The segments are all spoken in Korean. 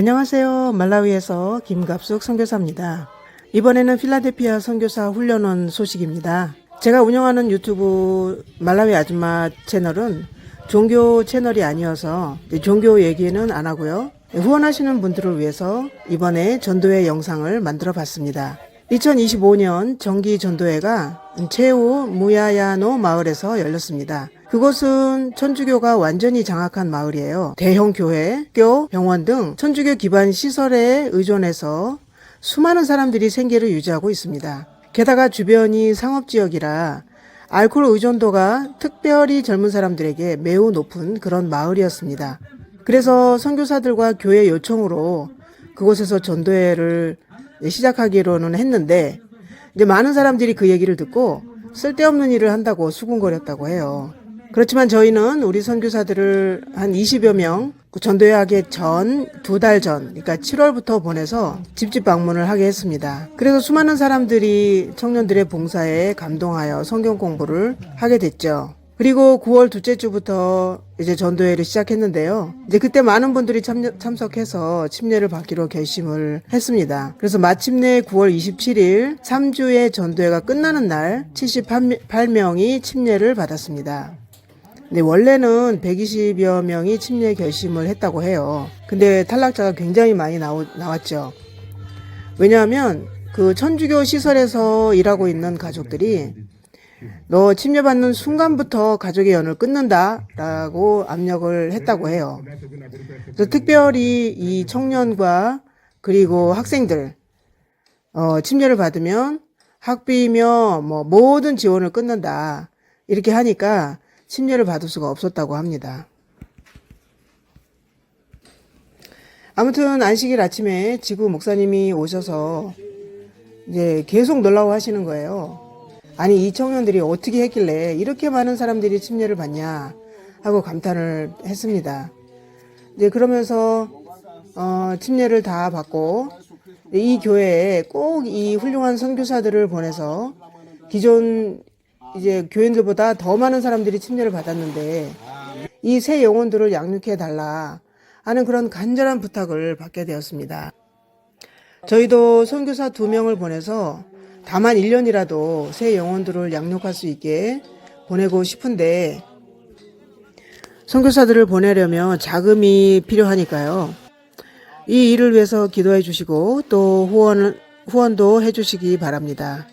안녕하세요. 말라위에서 김갑숙 선교사입니다. 이번에는 필라델피아 선교사 훈련원 소식입니다. 제가 운영하는 유튜브 말라위 아줌마 채널은 종교 채널이 아니어서 종교 얘기는 안 하고요. 후원하시는 분들을 위해서 이번에 전도회 영상을 만들어 봤습니다. 2025년 정기 전도회가 체우 무야야노 마을에서 열렸습니다. 그곳은 천주교가 완전히 장악한 마을이에요. 대형 교회, 학교, 병원 등 천주교 기반 시설에 의존해서 수많은 사람들이 생계를 유지하고 있습니다. 게다가 주변이 상업지역이라 알코올 의존도가 특별히 젊은 사람들에게 매우 높은 그런 마을이었습니다. 그래서 선교사들과 교회 요청으로 그곳에서 전도회를 시작하기로는 했는데 이제 많은 사람들이 그 얘기를 듣고 쓸데없는 일을 한다고 수군거렸다고 해요. 그렇지만 저희는 우리 선교사들을 한 20여 명 전도회 하기 전 두 달 전, 그러니까 7월부터 보내서 집집 방문을 하게 했습니다. 그래서 수많은 사람들이 청년들의 봉사에 감동하여 성경 공부를 하게 됐죠. 그리고 9월 둘째 주부터 이제 전도회를 시작했는데요. 이제 그때 많은 분들이 참, 참석해서 침례를 받기로 결심을 했습니다. 그래서 마침내 9월 27일 3주의 전도회가 끝나는 날 78명이 침례를 받았습니다. 네, 원래는 120여 명이 침례 결심을 했다고 해요. 근데 탈락자가 굉장히 많이 나오, 나왔죠. 왜냐하면 그 천주교 시설에서 일하고 있는 가족들이 너 침례받는 순간부터 가족의 연을 끊는다라고 압력을 했다고 해요. 그래서 특별히 이 청년과 그리고 학생들 어, 침례를 받으면 학비며 뭐 모든 지원을 끊는다 이렇게 하니까 침례를 받을 수가 없었다고 합니다. 아무튼 안식일 아침에 지구 목사님이 오셔서 이제 계속 놀라워 하시는 거예요. 아니 이 청년들이 어떻게 했길래 이렇게 많은 사람들이 침례를 받냐 하고 감탄을 했습니다. 이제 그러면서 어, 침례를 다 받고 이 교회에 꼭 이 훌륭한 선교사들을 보내서 기존 이제 교인들보다 더 많은 사람들이 침례를 받았는데 이 새 영혼들을 양육해 달라 하는 그런 간절한 부탁을 받게 되었습니다. 저희도 선교사 두 명을 보내서 다만 1년이라도 새 영혼들을 양육할 수 있게 보내고 싶은데 선교사들을 보내려면 자금이 필요하니까요. 이 일을 위해서 기도해 주시고 또 후원 후원도 해 주시기 바랍니다.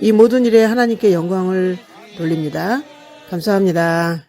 이 모든 일에 하나님께 영광을 돌립니다. 감사합니다.